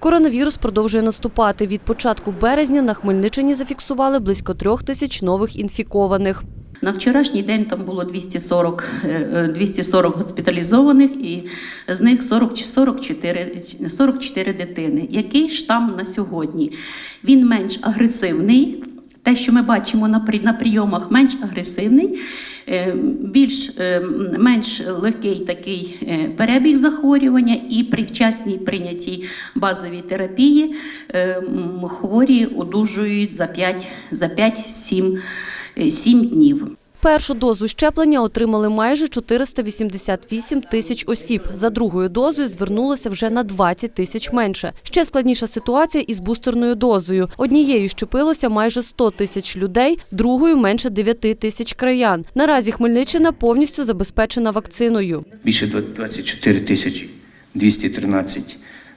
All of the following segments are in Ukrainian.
Коронавірус продовжує наступати. Від початку березня на Хмельниччині зафіксували близько трьох тисяч нових інфікованих. На вчорашній день там було 240, е, е, 240 госпіталізованих, і з них 40, 44, 44 дитини. Який штам на сьогодні? Він менш агресивний. Те, що ми бачимо на, прийомах, менш агресивний, е, більш е, менш легкий такий е, перебіг захворювання, і при вчасній прийнятій базовій терапії хворі одужують за 5 за 5-7 е, 7 днів. Першу дозу щеплення отримали майже 488 тисяч осіб. За другою дозою звернулося вже на 20 тисяч менше. Ще складніша ситуація із бустерною дозою. Однією щепилося майже 100 тисяч людей, другою менше 9 тисяч краян. Наразі Хмельниччина повністю забезпечена вакциною. Більше 24 тисячі 213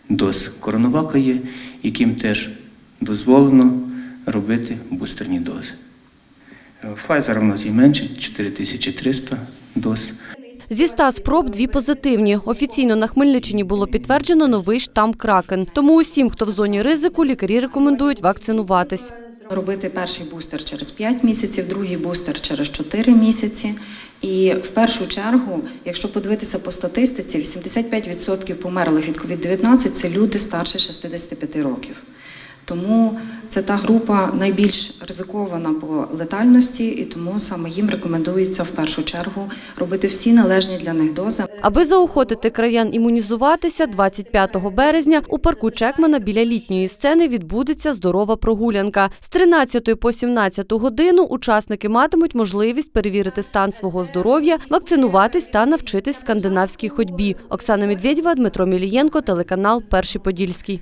доз коронавака є, яким теж дозволено робити бустерні дози. Pfizer у нас і менше 4300 доз. Зі 100 спроб дві позитивні. Офіційно на Хмельниччині було підтверджено новий штам Кракен. Тому усім, хто в зоні ризику, лікарі рекомендують вакцинуватись. Робити перший бустер через 5 місяців, другий бустер через 4 місяці. І в першу чергу, якщо подивитися по статистиці, 85% померлих від COVID-19 – це люди старше 65 років. Тому це та група найбільш ризикована по летальності, і тому саме їм рекомендується в першу чергу робити всі належні для них дози. Аби заохотити краян імунізуватися, 25 березня у парку Чекмана біля літньої сцени відбудеться здорова прогулянка. З 13 по 17 годину учасники матимуть можливість перевірити стан свого здоров'я, вакцинуватись та навчитись скандинавській ходьбі. Оксана Медведєва, Дмитро Мілієнко, телеканал Перший Подільський.